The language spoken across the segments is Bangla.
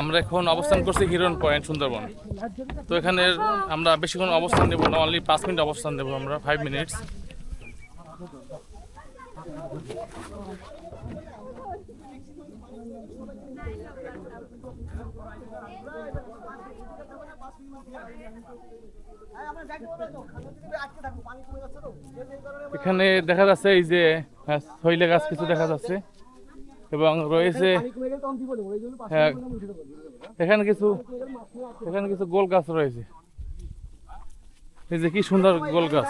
আমরা এখন অবস্থান করছি হিরন পয়েন্ট সুন্দরবন। তো এখানে আমরা বেশিক্ষণ অবস্থান নেব না অনলি পাঁচ মিনিট অবস্থান নেব আমরা ফাইভ মিনিটস এখানে দেখা যাচ্ছে এই যে হ্যাঁ, শৈলে গাছ কিছু দেখা যাচ্ছে এবং রয়েছে হ্যাঁ এখানে কিছু এখানে কিছু গোল গাছ রয়েছে। এই যে কি সুন্দর গোল গাছ।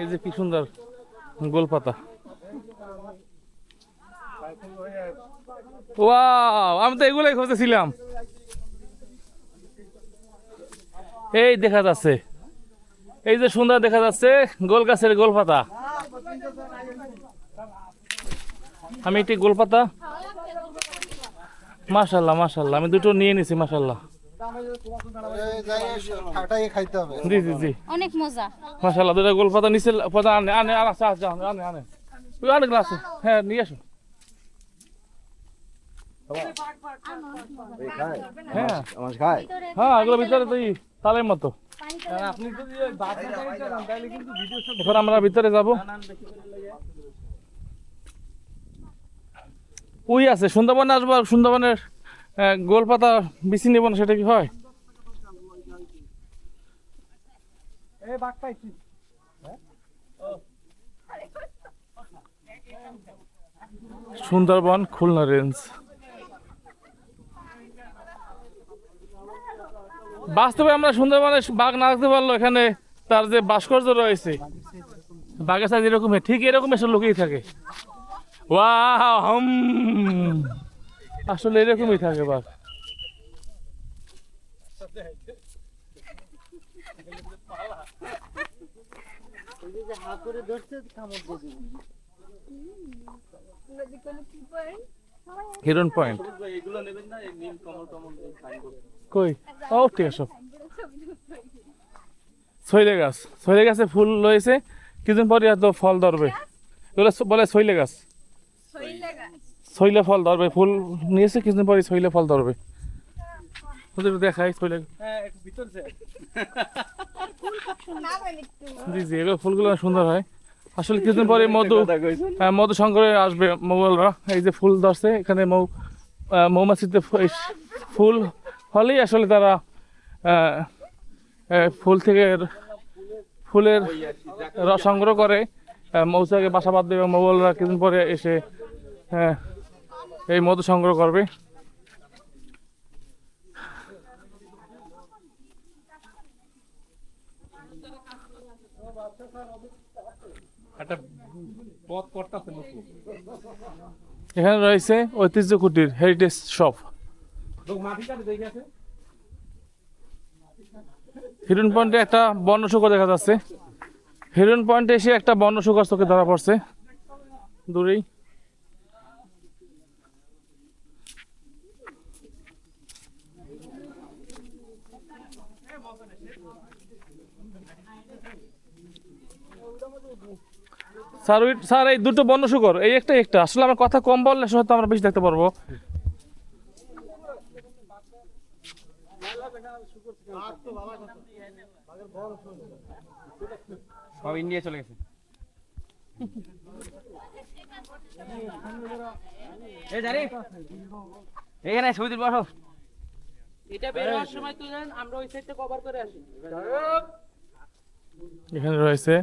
এই যে কি সুন্দর গোল পাতা। আমি তো এগুলোই খুঁজেছিলাম এই দেখা যাচ্ছে। এই যে সুন্দর দেখা যাচ্ছে গোল গাছের গোল পাতা। আমি একটি গোল পাতা। মাশাল্লাহ মাশাল্লাহ আমি দুটো নিয়ে নিছি মাশাল্লাহ। খাইতে জি জি জি। অনেক মজা। মাশাল্লাহ দুটো গোল পাতা নিচে পাতা আনে আনে আনে আচ্ছা আচ্ছা আনে আনে। ওই হ্যাঁ নিয়ে আসো। হ্যাঁ। হ্যাঁ এগুলো ভিতরে তো ই তালের মতো। এখন আমরা ভিতরে যাব। ওই আছে। সুন্দরবন আসব আর সুন্দরবনের গোলপাতা বিচি নেব না সেটা কি হয়? সুন্দরবন খুলনা রেঞ্জ। বাস্তবে আমরা সুন্দরবনে বাঘ না দেখতে পারল এখানে তার যে ভাস্কর্য রয়েছে বাঘের সাইজ এরকম ঠিক এরকম এসে লুকিয়ে থাকে। Wow hmm. আসলে এরকমই থাকে বাঘ। হিরন পয়েন্ট। কই? ও ঠিক আছে। শৈলে গাছ। শৈলে গাছে ফুল রয়েছে কিছুদিন পরে হয়তো ফল ধরবে। এগুলো বলে শৈলে গাছ। শৈলে ফল ধরবে ফুল নিয়েছে কিছুদিন পরে শৈলে ফল ধরবে। ওদের দেখাই শৈলে। জি জি এগুলো ফুলগুলো সুন্দর হয়। আসলে কিছুদিন পরে মধু মধু সংগ্রহে আসবে মৌলরা। এই যে ফুল ধরছে এখানে মৌ মৌমাছিতে ফুল হলেই আসলে তারা ফুল থেকে ফুলের রস সংগ্রহ করে। মৌচাকে বাসা বাঁধবে এবং মৌলরা কিছুদিন পরে এসে এই মধু সংগ্রহ করবে। একটা পথ করতেছে নতুন। এখানে রয়েছে ঐতিহ্য কুটির হেরিটেজ শপ হিরন পয়েন্টে একটা বন্য শুকর দেখা যাচ্ছে। হিরন পয়েন্টে এসে একটা বন্য শুকর চোখে ধরা পড়ছে। দূরেই। স্যার ওই স্যার এই দুটো বন্য শুকর এই একটা একটা। আসলে আমার কথা কম বললে হয়তো আমরা বেশি দেখতে পারব। সব ইন্ডিয়া চলে গেছে। এখানে ছবি তুলবো আসো। এটা বের হওয়ার সময় তুলেন আমরা ওই সাইডটা কভার করে আসি। এখানে রয়েছে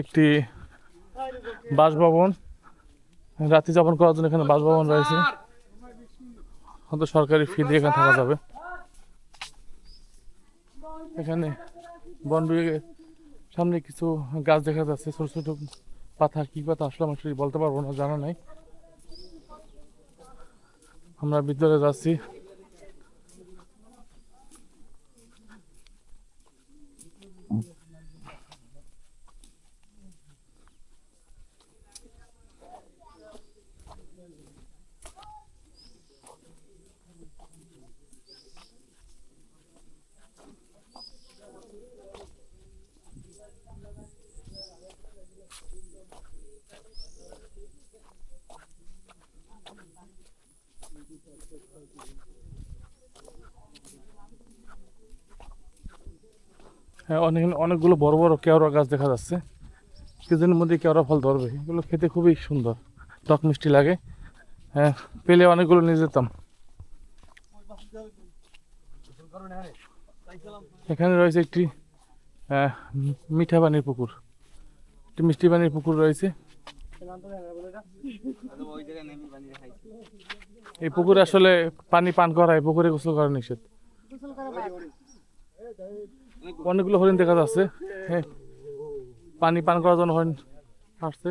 একটি বাসভবন। রাত্রি যাপন করার জন্য এখানে বাসভবন রয়েছে। হয়তো সরকারি ফি দিয়ে এখানে থাকা যাবে। এখানে বন বিভাগের সামনে কিছু গাছ দেখা যাচ্ছে। ছোট ছোট পাতা, কি পাতা আসলে ঠিক বলতে পারব না, জানা নাই। আমরা বিদ্যালয়ে যাচ্ছি। হ্যাঁ অনেক অনেকগুলো বড় বড় কেওড়া গাছ দেখা যাচ্ছে। কিছুদিনের মধ্যে কেওড়া ফল ধরবে। এগুলো খেতে খুবই সুন্দর টক মিষ্টি লাগে। হ্যাঁ পেলে অনেকগুলো নিয়ে যেতাম। এখানে রয়েছে একটি আহ, মিঠা পানির পুকুর। একটি মিষ্টি পানির পুকুর রয়েছে। এই পুকুরে আসলে পানি পান করা এই পুকুরে গোসল করা নিষেধ। অনেকগুলো হরিণ দেখা যাচ্ছে। হ্যাঁ পানি পান করার জন্য হরিণ আসছে।